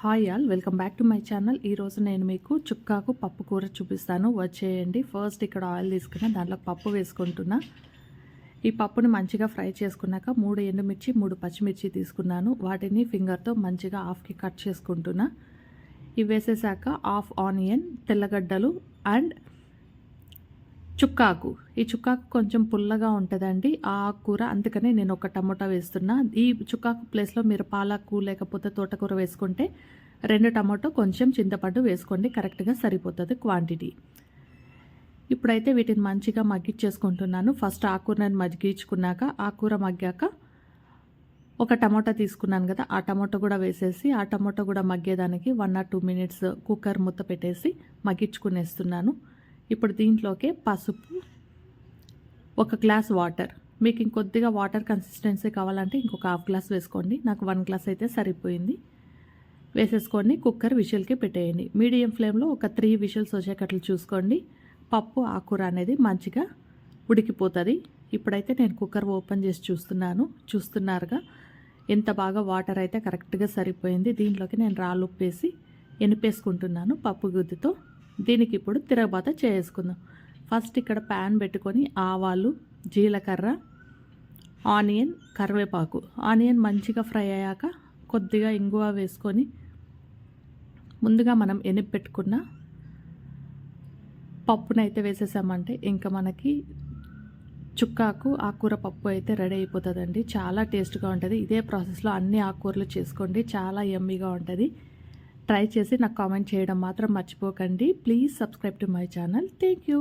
Hi all welcome back to my channel. ఈరోజు నేను మీకు చుక్కాకు పప్పు కూర చూపిస్తాను. వచ్చేయండి. ఫస్ట్ ఇక్కడ ఆయిల్ తీసుకున్నా దాంట్లో పప్పు వేసుకుంటున్నా. ఈ పప్పుని మంచిగా ఫ్రై చేసుకున్నాక మూడు ఎండుమిర్చి మూడు పచ్చిమిర్చి తీసుకున్నాను. వాటిని ఫింగర్తో మంచిగా హాఫ్కి కట్ చేసుకుంటున్నా. ఇవి వేసేసాక హాఫ్ ఆనియన్ తెల్లగడ్డలు అండ్ చుక్కాకు. ఈ చుక్కాకు కొంచెం పుల్లగా ఉంటుందండి. ఆ ఆకుకూర అందుకనే నేను ఒక టమోటా వేస్తున్నా. ఈ చుక్కాకు ప్లేస్లో మీరు పాలకు లేకపోతే తోటకూర వేసుకుంటే రెండు టమాటో కొంచెం చింతపండు వేసుకోండి. కరెక్ట్గా సరిపోతుంది క్వాంటిటీ. ఇప్పుడైతే వీటిని మంచిగా మగ్గించేసుకుంటున్నాను ఫస్ట్ ఆకుకూరని మగ్గించుకున్నాక ఆ కూర మగ్గాక ఒక టమాటా తీసుకున్నాను కదా ఆ టమాటో కూడా వేసేసి ఆ టమాటో కూడా మగ్గేదానికి one or two minutes cooker మూత పెట్టేసి మగ్గించుకునేస్తున్నాను. ఇప్పుడు దీంట్లోకి పసుపు ఒక గ్లాస్ వాటర్. మీకు ఇంకొద్దిగా వాటర్ కన్సిస్టెన్సీ కావాలంటే ఇంకొక హాఫ్ గ్లాస్ వేసుకోండి. నాకు వన్ గ్లాస్ అయితే సరిపోయింది. వేసేసుకొని కుక్కర్ విషల్కి పెట్టేయండి. మీడియం ఫ్లేమ్లో ఒక త్రీ విషల్స్ వచ్చేటట్లు చూసుకోండి. పప్పు ఆకుర అనేది మంచిగా ఉడికిపోతుంది. ఇప్పుడైతే నేను కుక్కర్ ఓపెన్ చేసి చూస్తున్నాను. చూస్తున్నారుగా? ఎంత బాగా వాటర్ అయితే కరెక్ట్గా సరిపోయింది. దీంట్లోకి నేను రాళ్ళు ఉప్పేసి ఎనిపేసుకుంటున్నాను పప్పు గుద్దితో దీనికి ఇప్పుడు తిరగబాత చేసుకుందాం. ఫస్ట్ ఇక్కడ ప్యాన్ పెట్టుకొని ఆవాలు జీలకర్ర ఆనియన్ కరివేపాకు. ఆనియన్ మంచిగా ఫ్రై అయ్యాక కొద్దిగా ఇంగువ వేసుకొని ముందుగా మనం ఎనిపి పెట్టుకున్న పప్పునైతే వేసేసామంటే ఇంకా మనకి చుక్కాకు ఆకుకూర పప్పు అయితే రెడీ అయిపోతుందండి. చాలా టేస్ట్గా ఉంటుంది. ఇదే ప్రాసెస్లో అన్ని ఆకుకూరలు చేసుకోండి. చాలా ఎమ్మీగా ఉంటుంది. ట్రై చేసి నాకు కామెంట్ చేయడం మాత్రం మర్చిపోకండి. Please subscribe to my channel thank you